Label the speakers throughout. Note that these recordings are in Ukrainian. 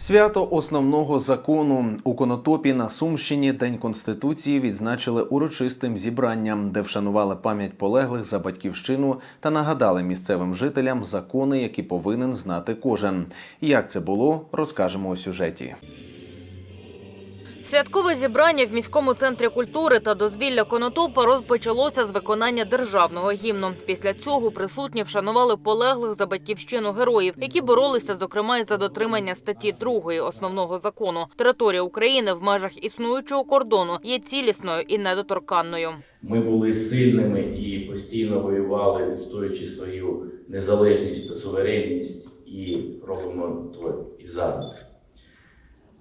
Speaker 1: Свято основного закону у Конотопі на Сумщині День Конституції відзначили урочистим зібранням, де вшанували пам'ять полеглих за батьківщину та нагадали місцевим жителям закони, які повинен знати кожен. Як це було, розкажемо у сюжеті.
Speaker 2: Святкове зібрання в міському центрі культури та дозвілля Конотопа розпочалося з виконання державного гімну. Після цього присутні вшанували полеглих за батьківщину героїв, які боролися, зокрема, й за дотримання статті 2 основного закону. Територія України в межах існуючого кордону є цілісною і недоторканною.
Speaker 3: Ми були сильними і постійно воювали, відстоюючи свою незалежність та суверенність, і робимо то і зараз.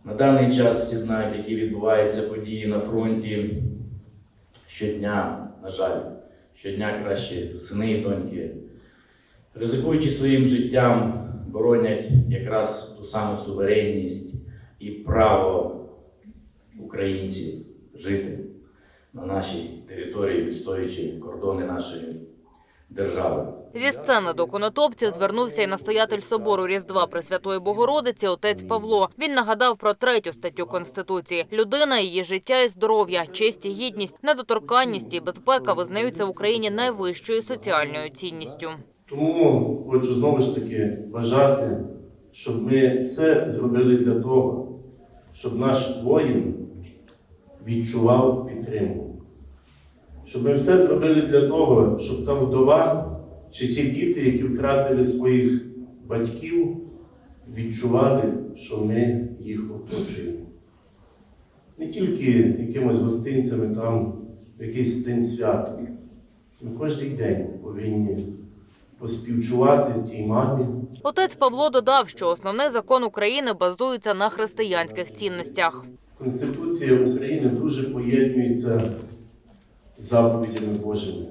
Speaker 3: На даний час всі знають, які відбуваються події на фронті. Щодня, на жаль, щодня кращі сини і доньки, ризикуючи своїм життям, боронять якраз ту саму суверенність і право українців жити на нашій території, відстоюючи кордони нашої держави.
Speaker 2: Зі сцени до конотопців звернувся і настоятель собору Різдва Пресвятої Богородиці отець Павло. Він нагадав про третю статтю конституції: людина, її життя і здоров'я, честь і гідність, недоторканність і безпека визнаються в Україні найвищою соціальною цінністю.
Speaker 4: Тому хочу знову ж таки бажати, щоб ми все зробили для того, щоб наш воїн відчував підтримку. Щоб ми все зробили для того, щоб та вдова чи ті діти, які втратили своїх батьків, відчували, що ми їх оточуємо. Не тільки якимось гостинцями там в якийсь день свята. Ми кожен день повинні поспівчувати тій мамі,
Speaker 2: Отець Павло додав, що основний закон України базується на християнських цінностях.
Speaker 4: Конституція України дуже поєднується з заповідями Божими,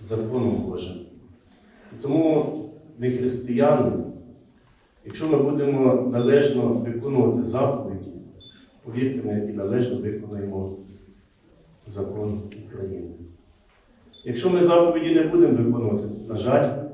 Speaker 4: законом Божим. І тому ми християни, якщо ми будемо належно виконувати заповіді, повірте, ми і належно виконуємо закон України. Якщо ми заповіді не будемо виконувати, на жаль,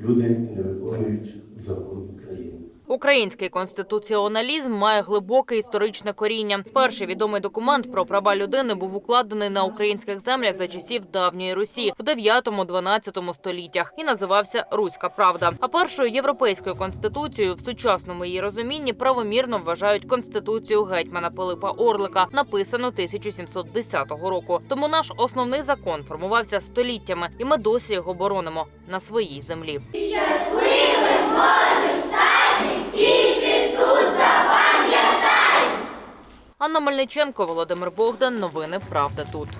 Speaker 4: люди не виконують закон України.
Speaker 2: Український конституціоналізм має глибоке історичне коріння. Перший відомий документ про права людини був укладений на українських землях за часів давньої Русі в 9-12 століттях і називався Руська Правда. А першою європейською конституцією в сучасному її розумінні правомірно вважають конституцію гетьмана Пилипа Орлика, написану 1710 року. Тому наш основний закон формувався століттями, і ми досі його боронимо на своїй землі. Анна Мельниченко, Володимир Богдан. Новини Правда тут.